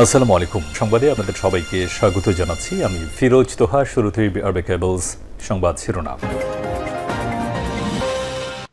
আসসালামু আলাইকুম। সংবাদে আপনাদের সবাইকে স্বাগত জানাচ্ছি। আমি ফিরোজ তোহা শুরুতেই আরবে কেবলস সংবাদ শিরোনাম।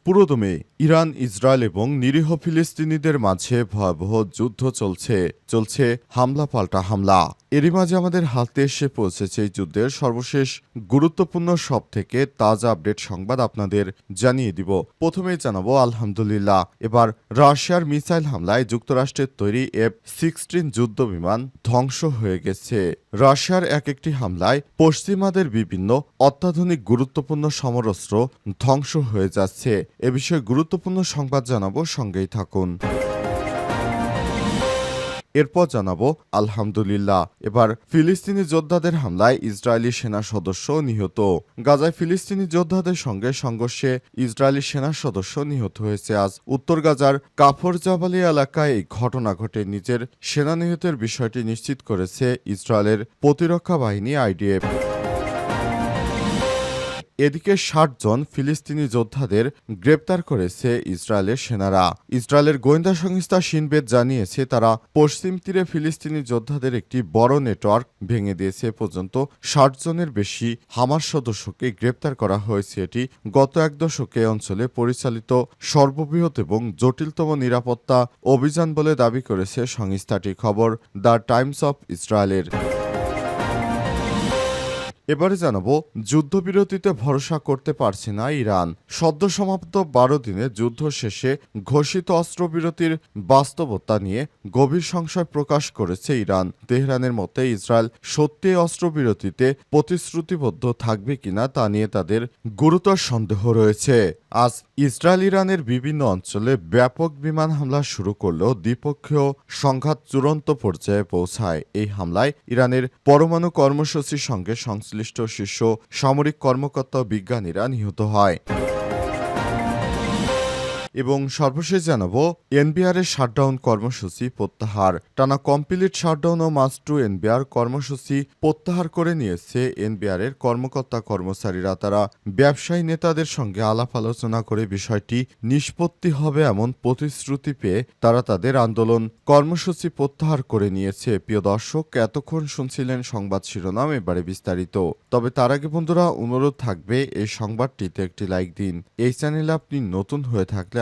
পুরোদমে ইরান, ইসরায়েল এবং নিরীহ ফিলিস্তিনিদের মাঝে ভয়াবহ যুদ্ধ চলছে চলছে হামলা পাল্টা হামলা। এরই মাঝে আমাদের হাতে এসে পৌঁছেছে এই যুদ্ধের সর্বশেষ গুরুত্বপূর্ণ সব থেকে তাজা আপডেট সংবাদ আপনাদের জানিয়ে দিব। প্রথমেই জানাব, আলহামদুলিল্লাহ, এবার রাশিয়ার মিসাইল হামলায় যুক্তরাষ্ট্রের তৈরি এফ সিক্সটিন যুদ্ধ বিমান ধ্বংস হয়ে গেছে। রাশিয়ার এক একটি হামলায় পশ্চিমাদের বিভিন্ন অত্যাধুনিক গুরুত্বপূর্ণ সমরস্ত্র ধ্বংস হয়ে যাচ্ছে। এ বিষয়ে গুরুত্বপূর্ণ সংবাদ জানাব, সঙ্গেই থাকুন। এরপর জানাব, আলহামদুলিল্লাহ। এবার ফিলিস্তিনি যোদ্ধাদের হামলায় ইসরায়েলি সেনা সদস্য নিহত। গাজায় ফিলিস্তিনি যোদ্ধাদের সঙ্গে সংঘর্ষে ইসরায়েলি সেনা সদস্য নিহত হয়েছে আজ। উত্তর গাজার কাফর জাবালি এলাকায় এই ঘটনা ঘটে। নিজের সেনা নিহতের বিষয়টি নিশ্চিত করেছে ইসরায়েলের প্রতিরক্ষা বাহিনী আইডিএফ। এদিকে ষাট জন ফিলিস্তিনি যোদ্ধাদের গ্রেপ্তার করেছে ইসরায়েলের সেনারা। ইসরায়েলের গোয়েন্দা সংস্থা সিনবেদ জানিয়েছে, তারা পশ্চিম তীরে ফিলিস্তিনি যোদ্ধাদের একটি বড় নেটওয়ার্ক ভেঙে দিয়েছে পর্যন্ত ষাট জনের বেশি হামার সদস্যকে গ্রেপ্তার করা হয়েছে। এটি গত এক দশকে অঞ্চলে পরিচালিত সর্ববৃহৎ এবং জটিলতম নিরাপত্তা অভিযান বলে দাবি করেছে সংস্থাটি। খবর দ্য টাইমস অফ ইসরায়েলের। এবারে জানাব, যুদ্ধবিরতিতে ভরসা করতে পারছে না ইরান। সদ্য সমাপ্ত বারো দিনে যুদ্ধ শেষে ঘোষিত অস্ত্রবিরতির বাস্তবতা নিয়ে গভীর সংশয় প্রকাশ করেছে ইরান। তেহরানের মতে, ইসরায়েল সত্যি অস্ত্রবিরতিতে প্রতিশ্রুতিবদ্ধ থাকবে কিনা তা নিয়ে তাদের গুরুতর সন্দেহ রয়েছে। আজ ইসরায়েল ইরানের বিভিন্ন অঞ্চলে ব্যাপক বিমান হামলা শুরু করলেও দ্বিপক্ষীয় সংঘাত চূড়ান্ত পর্যায়ে পৌঁছায়। এই হামলায় ইরানের পরমাণু কর্মসূচির সঙ্গে সংশ্লিষ্ট শীর্ষ সামরিক কর্মকর্তা বিজ্ঞানীরা নিহত হয়। এবং সর্বশেষ জানাব, এনবিআর এর শাটডাউন কর্মসূচি প্রত্যাহার। টানা কমপ্লিট শাটডাউন ও মাস টু এনবিআর কর্মসূচি প্রত্যাহার করে নিয়েছে এনবিআর এর কর্মকর্তা কর্মচারীরা। তারা ব্যবসায়ী নেতাদের সঙ্গে আলাপ আলোচনা করে বিষয়টি নিষ্পত্তি হবে এমন প্রতিশ্রুতি পেয়ে তারা তাদের আন্দোলন কর্মসূচি প্রত্যাহার করে নিয়েছে। প্রিয় দর্শক, এতক্ষণ শুনছিলেন সংবাদ শিরোনাম, এবারে বিস্তারিত। তবে তার আগে বন্ধুরা, অনুরোধ থাকবে এই সংবাদটিতে একটি লাইক দিন। এই চ্যানেলে আপনি নতুন হয়ে থাকলে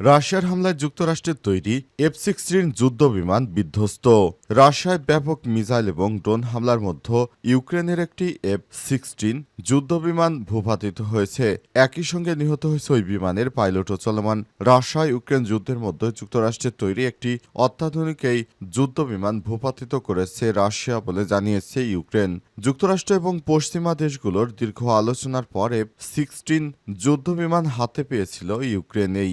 রাশিয়ার হামলায় যুক্তরাষ্ট্রের তৈরি এফ সিক্সটিন যুদ্ধ বিমান বিধ্বস্ত। রাশিয়ায় ব্যাপক মিসাইল এবং ড্রোন হামলার মধ্যে ইউক্রেনের একটি এফ সিক্সটিন যুদ্ধ বিমান ভূপাতিত হয়েছে। একই সঙ্গে নিহত হয়েছে ওই বিমানের পাইলটও চলমান। রাশিয়া ইউক্রেন যুদ্ধের মধ্যে যুক্তরাষ্ট্রের তৈরি একটি অত্যাধুনিক এই যুদ্ধ বিমান ভূপাতিত করেছে রাশিয়া বলে জানিয়েছে ইউক্রেন। যুক্তরাষ্ট্র এবং পশ্চিমা দেশগুলোর দীর্ঘ আলোচনার পর এফ সিক্সটিন যুদ্ধ বিমান হাতে পেয়েছিল ইউক্রেন এই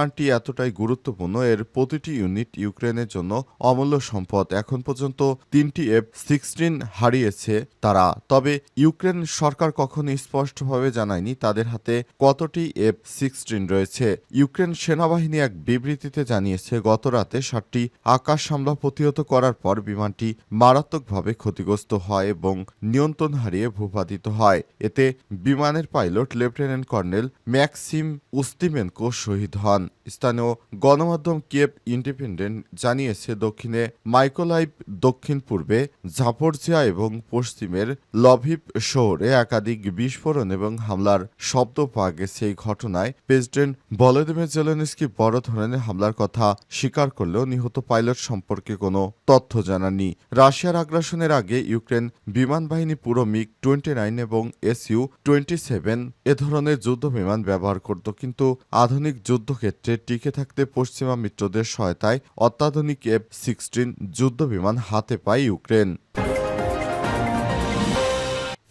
বিমানটি এতটাই গুরুত্বপূর্ণ, এর প্রতিটি ইউনিট ইউক্রেনের জন্য অমূল্য সম্পদ। এখন পর্যন্ত তিনটি এফ সিক্সটিন হারিয়েছে তারা। তবে ইউক্রেন সরকার কখনো স্পষ্টভাবে জানায়নি তাদের হাতে কতটি এফ সিক্সটিন রয়েছে। ইউক্রেন সেনাবাহিনী এক বিবৃতিতে জানিয়েছে, গত রাতে সাতটি আকাশ হামলা প্রতিহত করার পর বিমানটি মারাত্মকভাবে ক্ষতিগ্রস্ত হয় এবং নিয়ন্ত্রণ হারিয়ে ভূপাতিত হয়। এতে বিমানের pilot lieutenant colonel Maxim Ustimenko শহীদ হন। স্থানীয় গণমাধ্যম কিয়েভ ইন্ডিপেন্ডেন্ট জানিয়েছে দক্ষিণে মাইকোলাইভ দক্ষিণ পূর্বে ঝাপরজিয়া এবং পশ্চিমের লভিভ শহরে একাধিক বিস্ফোরণ এবং হামলার শব্দ পাওয়া গেছে। এই ঘটনায় প্রেসিডেন্ট ভলোদিমির জেলেনস্কি বড় ধরনের হামলার কথা স্বীকার করলেও নিহত পাইলট সম্পর্কে কোনো তথ্য জানাননি। রাশিয়ার আগ্রাসনের আগে ইউক্রেন বিমান বাহিনী পুরো মিগ টোয়েন্টি নাইন এবং এসইউ টোয়েন্টি সেভেন এ ধরনের যুদ্ধ বিমান ব্যবহার করত, কিন্তু আধুনিক যুদ্ধক্ষেত্রে টিকে থাকতে পশ্চিমা মিত্রদের সহায়তায় অত্যাধুনিক এফ সিক্সটিন যুদ্ধ বিমান হাতে পায় ইউক্রেন।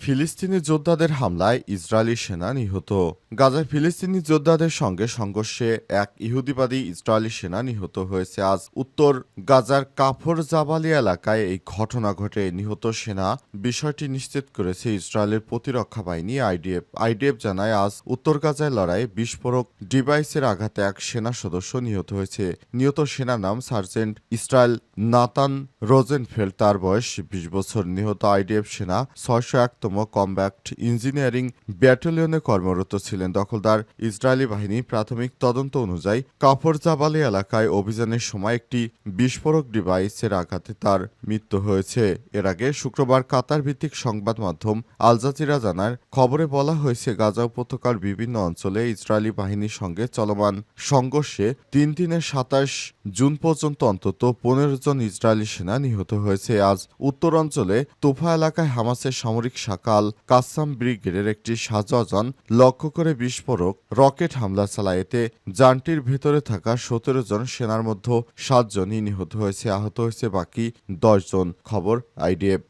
ফিলিস্তিনি যোদ্ধাদের হামলায় ইসরায়েলি সেনা নিহত। গাজায় ফিলিস্তিনি যোদ্ধাদের সঙ্গে সংঘর্ষে এক ইহুদিবাদী ইসরায়েলি সেনা নিহত হয়েছে। আজ উত্তর গাজার কাফর জাবালি এলাকায় এই ঘটনা ঘটে। নিহত সেনা বিষয়টি নিশ্চিত করেছে ইসরায়েলের প্রতিরক্ষা বাহিনী আইডিএফ। আইডিএফ জানায়, আজ উত্তর গাজায় লড়াই বিস্ফোরক ডিভাইসের আঘাতে এক সেনা সদস্য নিহত হয়েছে। নিহত সেনার নাম সার্জেন্ট ইসরায়েল নাতান রোজেনফেল্ড। তার বয়স বিশ বছর। নিহত আইডিএফ সেনা ছয়শো একতম কমব্যাক্ট ইঞ্জিনিয়ারিং ব্যাটালিয়নে কর্মরত ছিলেন দখলদার ইসরায়েলি বাহিনী। প্রাথমিক তদন্ত অনুযায়ী কাপড়জাবালি এলাকায় অভিযানের সময় একটি বিস্ফোরক ডিভাইসের আঘাতে তার মৃত্যু হয়েছে। এর আগে শুক্রবার কাতার ভিত্তিক সংবাদ মাধ্যম আল জাজিরা জানার খবরে বলা হয়েছে, গাজা উপত্যকার বিভিন্ন অঞ্চলে ইসরায়েলি বাহিনীর সঙ্গে চলমান সংঘর্ষে তিন দিনে সাতাশ জুন পর্যন্ত অন্তত পনেরো জন ইসরায়েলি সেনা নিহত হয়েছে। আজ উত্তরাঞ্চলে তোফা এলাকায় হামাসের সামরিক শাকাল কাসাম ব্রিগেডের একটি সাজন লক্ষ্য করে বিস্ফোরক রকেট হামলা চালায় এতে যানটির ভেতরে থাকা সতেরো জন সেনার মধ্যে সাতজনই নিহত হয়েছে, আহত হয়েছে বাকি দশ জন। খবর আইডিএফ।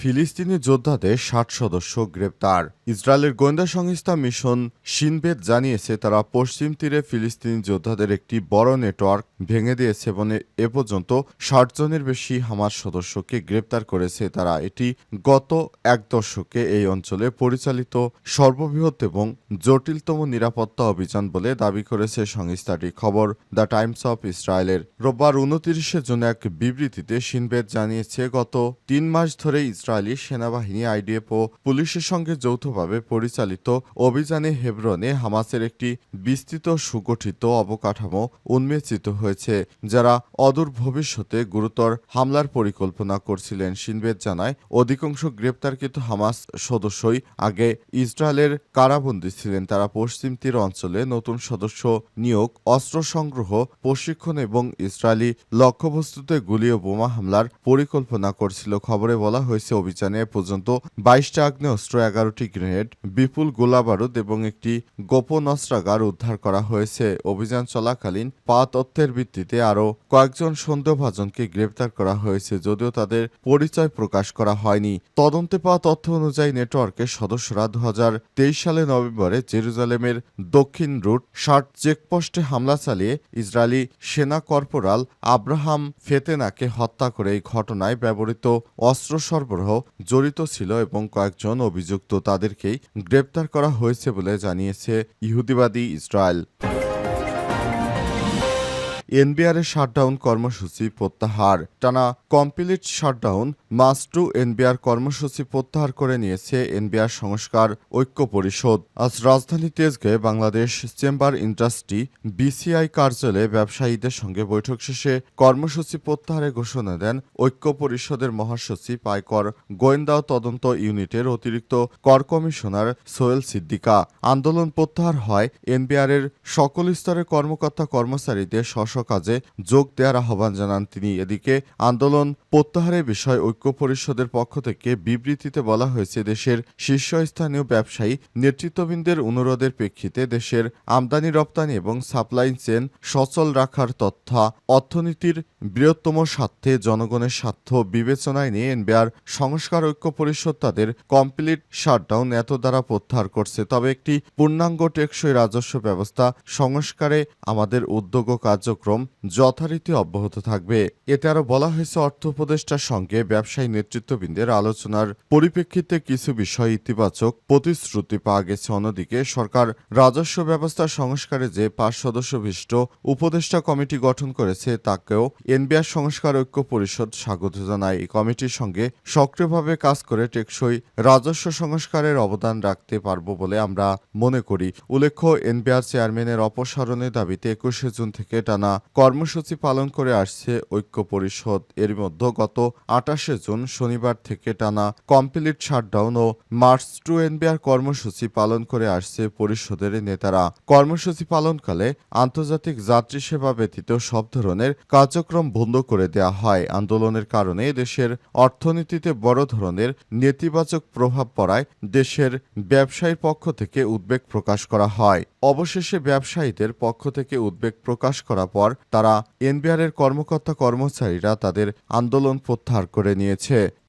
ফিলিস্তিনি যোদ্ধাদের ষাট সদস্য গ্রেপ্তার। ইসরায়েলের গোয়েন্দা সংস্থা মিশন সিনবেদ জানিয়েছে, তারা পশ্চিম তীরে ফিলিস্তিনি যোদ্ধাদের একটি বড় নেটওয়ার্ক ভেঙে দিয়েছে এবং এ পর্যন্ত ষাট জনের বেশি হামাস সদস্যকে গ্রেপ্তার করেছে। তারা এটি গত এক দশকে এই অঞ্চলে পরিচালিত সর্ববৃহৎ এবং জটিলতম নিরাপত্তা অভিযান বলে দাবি করেছে সংস্থাটি। খবর, দ্য টাইমস অফ ইসরায়েলের। রোববার উনতিরিশের জন্য এক বিবৃতিতে সিনবেদ জানিয়েছে, গত তিন মাস ধরে ইসরায়েলি সেনাবাহিনী আইডিএফ ও পুলিশের সঙ্গে যৌথভাবে পরিচালিত অভিযানে হেবরনে হামাসের একটি বিস্তৃত সুগঠিত অবকাঠামো উন্মেচিত হয়েছে, যারা অদূর ভবিষ্যতে গুরুতর হামলার পরিকল্পনা করছিলেন। সিনবেদ জানায়, অধিকাংশ গ্রেপ্তারকৃত হামাস সদস্যই আগে ইসরায়েলের কারাবন্দী ছিলেন। তারা পশ্চিম তীর অঞ্চলে নতুন সদস্য নিয়োগ, অস্ত্র সংগ্রহ, প্রশিক্ষণ এবং ইসরায়েলি লক্ষ্যবস্তুতে গুলি ও বোমা হামলার পরিকল্পনা করছিল। খবরে বলা হয়েছে, অভিযানে পর্যন্ত বাইশটা আগ্নেয়াস্ত্র, এগারোটি গ্রেনেড বিপুল গোলাবারুদ এবং একটি গোপন অস্ত্রাগার উদ্ধার করা হয়েছে। অভিযান চলাকালীন পা তথ্যের ভিত্তিতে আরও কয়েকজন সন্দেহভাজনকে গ্রেপ্তার করা হয়েছে, যদিও তাদের পরিচয় প্রকাশ করা হয়নি। তদন্তে পাওয়া তথ্য অনুযায়ী নেটওয়ার্কের সদস্যরা দু সালে নভেম্বরে জেরুজালেমের দক্ষিণ রুট ষাট চেকপোস্টে হামলা চালিয়ে ইসরায়েলি সেনা কর্পোরাল আব্রাহাম ফেতেনাকে হত্যা করে এই ঘটনায় ব্যবহৃত অস্ত্র সরবরাহ জড়িত ছিল এবং কয়েকজন অভিযুক্ত তাদেরকেই গ্রেপ্তার করা হয়েছে বলে জানিয়েছে ইহুদিবাদী ইসরায়েল। এনবিআরের শাটডাউন কর্মসূচি প্রত্যাহার। টানা complete shutdown march to NBR কর্মসূচি প্রত্যাহার করে নিয়েছে এনবিআর সংস্কার ঐক্য পরিষদ। আজ রাজধানী তেজগাঁয়ে বাংলাদেশ চেম্বার ইন্ডাস্ট্রি বিসিআই কার্যালয়ে ব্যবসায়ীদের সঙ্গে বৈঠক শেষে কর্মসূচি প্রত্যাহারের ঘোষণা দেন ঐক্য পরিষদের মহাসচিব আয়কর গোয়েন্দা তদন্ত ইউনিটের অতিরিক্ত কর কমিশনার সোহেল সিদ্দিকা। আন্দোলন প্রত্যাহার হয় এনবিআরের সকল স্তরের কর্মকর্তা কর্মচারীদের স্ব কাজে যোগ দেওয়ার আহ্বান জানান তিনি। এদিকে আন্দোলন প্রত্যাহারের বিষয় ঐক্য পরিষদের পক্ষ থেকে বিবৃতিতে বলা হয়েছে, দেশের শীর্ষস্থানীয় ব্যবসায়ী নেতৃত্ববৃন্দের অনুরোধের প্রেক্ষিতে দেশের আমদানি, রপ্তানি এবং সাপ্লাই চেন সচল রাখার তথা অর্থনীতির বৃহত্তম স্বার্থে জনগণের স্বার্থ বিবেচনায় নিয়ে এনবিআর সংস্কার ঐক্য পরিষদ তাদের কমপ্লিট শাটডাউন এত দ্বারা প্রত্যাহার করছে। তবে একটি পূর্ণাঙ্গ টেকসই রাজস্ব ব্যবস্থা সংস্কারে আমাদের উদ্যোগ কার্যক্রম যথারীতি অব্যাহত থাকবে। এতে আরও বলা হয়েছে, অর্থ উপদেষ্টার সঙ্গে ব্যবসায়ী নেতৃত্ববৃন্দের আলোচনার পরিপ্রেক্ষিতে কিছু বিষয় ইতিবাচক প্রতিশ্রুতি পাওয়া গেছে। অন্যদিকে সরকার রাজস্ব ব্যবস্থা সংস্কারে যে পাঁচ সদস্য বিশিষ্ট উপদেষ্টা কমিটি গঠন করেছে, তাকেও এনবিআর সংস্কার ঐক্য পরিষদ স্বাগত জানায়। এই কমিটির সঙ্গে সক্রিয়ভাবে কাজ করে টেকসই রাজস্ব সংস্কারের অবদান রাখতে পারব বলে আমরা মনে করি। উল্লেখ্য, এনবিআর চেয়ারম্যানের অপসারণের দাবিতে একুশে জুন থেকে টানা কর্মসূচি পালন করে আসছে ঐক্য পরিষদ। এর মধ্যে গত আটাশে জুন শনিবার থেকে টানা কমপ্লিট শাটডাউন ও মার্চ টু এনবিআর কর্মসূচি পালন করে আসছে পরিষদের নেতারা। কর্মসূচি পালনকালে আন্তর্জাতিক যাত্রী সেবা ব্যতীত সব ধরনের কার্যক্রম বন্ধ করে দেওয়া হয়। আন্দোলনের কারণে দেশের অর্থনীতিতে বড় ধরনের নেতিবাচক প্রভাব পড়ায় দেশের ব্যবসায়ীর পক্ষ থেকে উদ্বেগ প্রকাশ করা হয়। অবশেষে ব্যবসায়ীদের পক্ষ থেকে উদ্বেগ প্রকাশ করার পর তারা এনবিআরের কর্মকর্তা কর্মচারীরা তাদের আন্দোলন প্রত্যাহার করে নিয়েছে